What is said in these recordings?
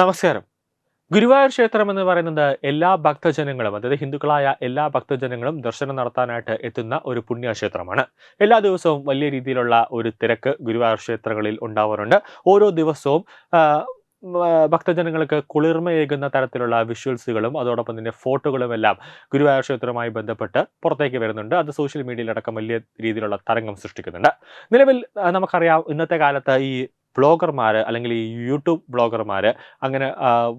നമസ്കാരം. ഗുരുവായൂർ ക്ഷേത്രം എന്ന് പറയുന്നത് എല്ലാ ഭക്തജനങ്ങളും അതായത് ഹിന്ദുക്കളായ എല്ലാ ഭക്തജനങ്ങളും ദർശനം നടത്താനായിട്ട് എത്തുന്ന ഒരു പുണ്യക്ഷേത്രമാണ്. എല്ലാ ദിവസവും വലിയ രീതിയിലുള്ള ഒരു തിരക്ക് ഗുരുവായൂർ ക്ഷേത്രങ്ങളിൽ ഉണ്ടാവാറുണ്ട്. ഓരോ ദിവസവും ഭക്തജനങ്ങൾക്ക് കുളിർമയേകുന്ന തരത്തിലുള്ള വിഷ്വൽസുകളും അതോടൊപ്പം തന്നെ ഫോട്ടോകളും എല്ലാം ഗുരുവായൂർ ക്ഷേത്രവുമായി ബന്ധപ്പെട്ട് പുറത്തേക്ക് വരുന്നുണ്ട്. അത് സോഷ്യൽ മീഡിയയിലടക്കം വലിയ രീതിയിലുള്ള തരംഗം സൃഷ്ടിക്കുന്നുണ്ട്. നിലവിൽ നമുക്കറിയാം ഇന്നത്തെ കാലത്ത് ഈ ബ്ലോഗർമാർ അല്ലെങ്കിൽ ഈ യൂട്യൂബ് ബ്ലോഗർമാർ അങ്ങനെ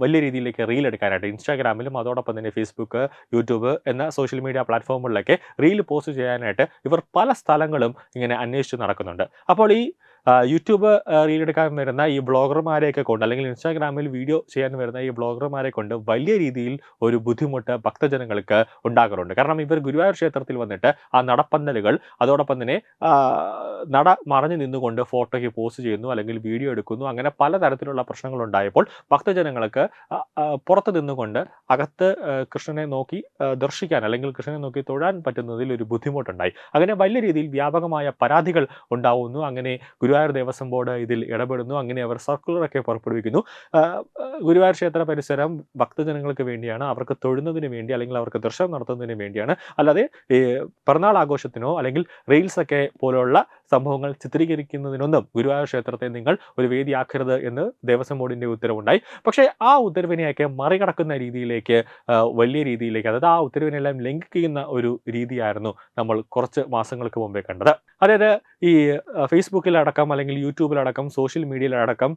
വലിയ രീതിയിലേക്ക് റീൽ എടുക്കാനായിട്ട് ഇൻസ്റ്റാഗ്രാമിലും അതോടൊപ്പം തന്നെ ഫേസ്ബുക്ക് യൂട്യൂബ് എന്ന സോഷ്യൽ മീഡിയ പ്ലാറ്റ്ഫോമുകളിലൊക്കെ റീൽ പോസ്റ്റ് ചെയ്യാനായിട്ട് ഇവർ പല സ്ഥലങ്ങളും ഇങ്ങനെ അന്വേഷിച്ച് നടക്കുന്നുണ്ട്. അപ്പോൾ ഈ യൂട്യൂബ് റീലെടുക്കാൻ വരുന്ന ഈ ബ്ലോഗർമാരെയൊക്കെ കൊണ്ട് അല്ലെങ്കിൽ ഇൻസ്റ്റാഗ്രാമിൽ വീഡിയോ ചെയ്യാൻ വരുന്ന ഈ ബ്ലോഗർമാരെ കൊണ്ട് വലിയ രീതിയിൽ ഒരു ബുദ്ധിമുട്ട് ഭക്തജനങ്ങൾക്ക് ഉണ്ടാകാറുണ്ട്. കാരണം ഇവർ ഗുരുവായൂർ ക്ഷേത്രത്തിൽ വന്നിട്ട് ആ നടപ്പന്തലുകൾ അതോടൊപ്പം തന്നെ നട മറഞ്ഞു നിന്നുകൊണ്ട് ഫോട്ടോയ്ക്ക് പോസ്റ്റ് ചെയ്യുന്നു അല്ലെങ്കിൽ വീഡിയോ എടുക്കുന്നു അങ്ങനെ പലതരത്തിലുള്ള പ്രശ്നങ്ങൾ ഉണ്ടായപ്പോൾ ഭക്തജനങ്ങൾക്ക് പുറത്ത് നിന്നുകൊണ്ട് അകത്ത് കൃഷ്ണനെ നോക്കി ദർശിക്കാൻ അല്ലെങ്കിൽ കൃഷ്ണനെ നോക്കി തൊഴാൻ പറ്റുന്നതിൽ ഒരു ബുദ്ധിമുട്ടുണ്ടായി. അങ്ങനെ വലിയ രീതിയിൽ വ്യാപകമായ പരാതികൾ ഉണ്ടാവുന്നു. അങ്ങനെ ഗുരുവായൂർ ദേവസ്വം ബോർഡ് ഇതിൽ ഇടപെടുന്നു. അങ്ങനെ അവർ സർക്കുലറൊക്കെ പുറപ്പെടുവിക്കുന്നു. ഗുരുവായൂർ ക്ഷേത്ര പരിസരം ഭക്തജനങ്ങൾക്ക് വേണ്ടിയാണ്. അവർക്ക് തൊഴുന്നതിന് വേണ്ടി അല്ലെങ്കിൽ അവർക്ക് ദർശനം നടത്തുന്നതിന് വേണ്ടിയാണ്. അല്ലാതെ പിറന്നാൾ ആഘോഷത്തിനോ അല്ലെങ്കിൽ റീൽസൊക്കെ പോലുള്ള സംഭവങ്ങൾ ചിത്രീകരിക്കുന്നതിനൊന്നും ഗുരുവായൂർ ക്ഷേത്രത്തെ നിങ്ങൾ ഒരു വേദിയാക്കരുത് എന്ന് ദേവസ്വം ബോർഡിന്റെ ഉത്തരവുണ്ടായി. പക്ഷേ ആ ഉത്തരവിനെയൊക്കെ മറികടക്കുന്ന രീതിയിലേക്ക് വലിയ രീതിയിലേക്ക് അതായത് ആ ഉത്തരവിനെല്ലാം ലംഘിക്കുന്ന ഒരു രീതിയായിരുന്നു നമ്മൾ കുറച്ച് മാസങ്ങൾക്ക് മുമ്പേ കണ്ടത്. അതായത് ഈ ആ, ഫേസ്ബുക്കിലടക്കം അല്ലെങ്കിൽ യൂട്യൂബിലടക്കം സോഷ്യൽ മീഡിയയിലടക്കം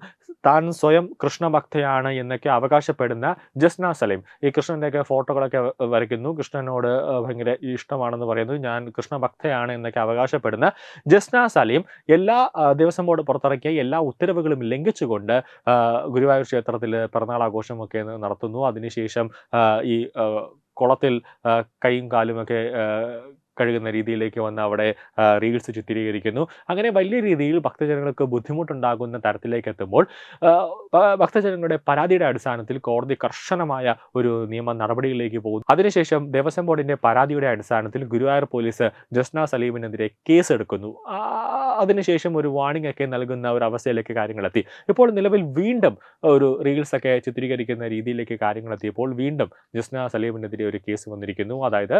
താൻ സ്വയം കൃഷ്ണഭക്തയാണ് എന്നൊക്കെ അവകാശപ്പെടുന്ന ജസ്ന സലീം. ഈ കൃഷ്ണന്റെയൊക്കെ ഫോട്ടോകളൊക്കെ വരയ്ക്കുന്നു. കൃഷ്ണനോട് ഭയങ്കര ഇഷ്ടമാണെന്ന് പറയുന്നു. ഞാൻ കൃഷ്ണഭക്തയാണ് എന്നൊക്കെ അവകാശപ്പെടുന്ന ജസ്ന സലീം എല്ലാ ദിവസം ബോർഡ് പുറത്തിറക്കിയ എല്ലാ ഉത്തരവുകളും ലംഘിച്ചുകൊണ്ട് ഗുരുവായൂർ ക്ഷേത്രത്തിൽ പിറന്നാൾ ആഘോഷമൊക്കെ നടത്തുന്നു. അതിനുശേഷം ഈ കുളത്തിൽ കൈയും കാലുമൊക്കെ കഴുകുന്ന രീതിയിലേക്ക് വന്ന് അവിടെ റീൽസ് ചിത്രീകരിക്കുന്നു. അങ്ങനെ വലിയ രീതിയിൽ ഭക്തജനങ്ങൾക്ക് ബുദ്ധിമുട്ടുണ്ടാകുന്ന തരത്തിലേക്ക് എത്തുമ്പോൾ ഭക്തജനങ്ങളുടെ പരാതിയുടെ അടിസ്ഥാനത്തിൽ കോടതി കർശനമായ ഒരു നിയമ നടപടിയിലേക്ക് പോകുന്നു. അതിനുശേഷം ദേവസ്വം ബോർഡിന്റെ പരാതിയുടെ അടിസ്ഥാനത്തിൽ ഗുരുവായൂർ പോലീസ് ജസ്ന സലീമിനെതിരെ കേസ് എടുക്കുന്നു അതിനുശേഷം ഒരു വാണിംഗ് ഒക്കെ നൽകുന്ന ഒരു അവസ്ഥയിലേക്ക് കാര്യങ്ങളെത്തി. ഇപ്പോൾ നിലവിൽ വീണ്ടും ഒരു റീൽസ് ഒക്കെ ചിത്രീകരിക്കുന്ന രീതിയിലേക്ക് കാര്യങ്ങളെത്തിയപ്പോൾ വീണ്ടും ജസ്ന സലീമിനെതിരെ ഒരു കേസ് വന്നിരിക്കുന്നു. അതായത്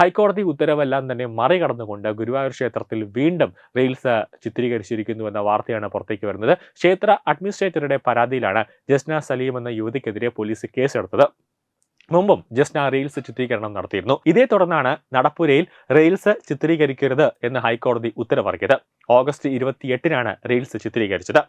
ഹൈക്കോടതി ഉത്തരവെല്ലാം തന്നെ മറികടന്നുകൊണ്ട് ഗുരുവായൂർ ക്ഷേത്രത്തിൽ വീണ്ടും റീൽസ് ചിത്രീകരിച്ചിരിക്കുന്നു എന്ന വാർത്തയാണ് പുറത്തേക്ക് വരുന്നത്. ക്ഷേത്ര അഡ്മിനിസ്ട്രേറ്ററുടെ പരാതിയിലാണ് ജസ്ന സലീം എന്ന യുവതിക്കെതിരെ പോലീസ് കേസെടുത്തത് മുമ്പും ജസ്റ്റ് ജസ്ന റീൽസ് ചിത്രീകരണം നടത്തിയിരുന്നു. ഇതേ തുടർന്നാണ് നടപ്പുരയിൽ റീൽസ് ചിത്രീകരിക്കരുത് എന്ന് ഹൈക്കോടതി ഉത്തരവിറക്കിയത്. ഓഗസ്റ്റ് ഇരുപത്തിയെട്ടിനാണ് റീൽസ് ചിത്രീകരിച്ചത്.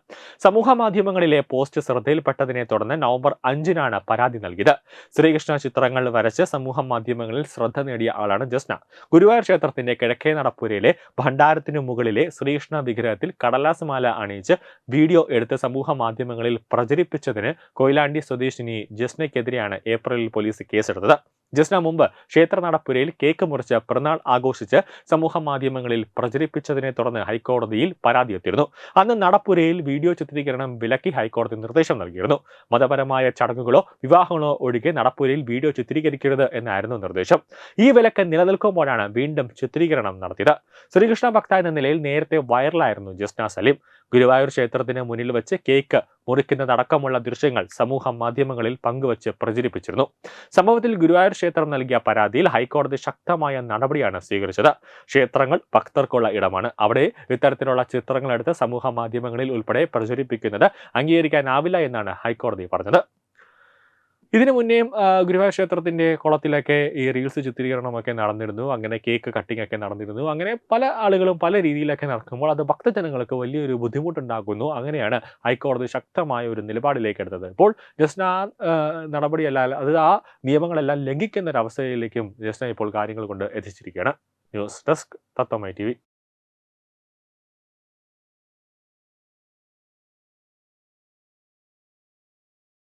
സമൂഹ മാധ്യമങ്ങളിലെ പോസ്റ്റ് ശ്രദ്ധയിൽപ്പെട്ടതിനെ തുടർന്ന് നവംബർ അഞ്ചിനാണ് പരാതി നൽകിയത്. ശ്രീകൃഷ്ണ ചിത്രങ്ങൾ വരച്ച് സമൂഹ മാധ്യമങ്ങളിൽ ശ്രദ്ധ നേടിയ ആളാണ് ജസ്ന. ഗുരുവായൂർ ക്ഷേത്രത്തിന്റെ കിഴക്കേ നടപ്പുരയിലെ ഭണ്ഡാരത്തിനു മുകളിലെ ശ്രീകൃഷ്ണ വിഗ്രഹത്തിൽ കടലാസുമാല അണിയിച്ച് വീഡിയോ എടുത്ത് സമൂഹ മാധ്യമങ്ങളിൽ പ്രചരിപ്പിച്ചതിന് കൊയിലാണ്ടി സ്വദേശിനി ജസ്നയ്ക്കെതിരെയാണ് ഏപ്രിലിൽ പോലീസ് കേസെടുത്തത്. ജസ്ന മുമ്പ് ക്ഷേത്ര നടപ്പുരയിൽ കേക്ക് മുറിച്ച് പിറന്നാൾ ആഘോഷിച്ച് സമൂഹ മാധ്യമങ്ങളിൽ പ്രചരിപ്പിച്ചതിനെ തുടർന്ന് ഹൈക്കോടതിയിൽ പരാതി എത്തിയിരുന്നു. അന്ന് നടപ്പുരയിൽ വീഡിയോ ചിത്രീകരണം വിലക്കി ഹൈക്കോടതി നിർദ്ദേശം നൽകിയിരുന്നു. മതപരമായ ചടങ്ങുകളോ വിവാഹങ്ങളോ ഒഴികെ നടപ്പുരയിൽ വീഡിയോ ചിത്രീകരിക്കരുത് എന്നായിരുന്നു നിർദ്ദേശം. ഈ വിലക്ക് നിലനിൽക്കുമ്പോഴാണ് വീണ്ടും ചിത്രീകരണം നടത്തിയത്. ശ്രീകൃഷ്ണ ഭക്ത എന്ന നിലയിൽ നേരത്തെ വൈറലായിരുന്നു ജസ്ന സലീം. ഗുരുവായൂർ ക്ഷേത്രത്തിന് മുന്നിൽ വെച്ച് കേക്ക് മുറിക്കുന്നതടക്കമുള്ള ദൃശ്യങ്ങൾ സമൂഹ മാധ്യമങ്ങളിൽ പങ്കുവച്ച് പ്രചരിപ്പിച്ചിരുന്നു. സംഭവത്തിൽ ഗുരുവായൂർ ക്ഷേത്രം നൽകിയ പരാതിയിൽ ഹൈക്കോടതി ശക്തമായ നടപടിയാണ് സ്വീകരിച്ചത്. ക്ഷേത്രങ്ങൾ ഭക്തർക്കുള്ള ഇടമാണ്. അവിടെ ഇത്തരത്തിലുള്ള ചിത്രങ്ങളെടുത്ത് സമൂഹ മാധ്യമങ്ങളിൽ ഉൾപ്പെടെ പ്രചരിപ്പിക്കുന്നത് അംഗീകരിക്കാനാവില്ല എന്നാണ് ഹൈക്കോടതി പറഞ്ഞത്. ഇതിനു മുന്നേയും ഗുരുവായൂർ ക്ഷേത്രത്തിന്റെ കുളത്തിലൊക്കെ ഈ റീൽസ് ചിത്രീകരണമൊക്കെ നടന്നിരുന്നു. അങ്ങനെ കേക്ക് കട്ടിംഗ് ഒക്കെ നടന്നിരുന്നു. അങ്ങനെ പല ആളുകളും പല രീതിയിലൊക്കെ നടക്കുമ്പോൾ അത് ഭക്തജനങ്ങൾക്ക് വലിയൊരു ബുദ്ധിമുട്ടുണ്ടാക്കുന്നു. അങ്ങനെയാണ് ഹൈക്കോടതി ശക്തമായ ഒരു നിലപാടിലേക്ക് എടുത്തത്. ഇപ്പോൾ ജസ്ന ആ, നടപടിയല്ല അത് ആ നിയമങ്ങളെല്ലാം ലംഘിക്കുന്ന ഒരു അവസ്ഥയിലേക്കും ജസ്ന ഇപ്പോൾ കാര്യങ്ങൾ കൊണ്ട് എത്തിച്ചിരിക്കുകയാണ്. ന്യൂസ് ഡെസ്ക് തത്തമ്മ ടി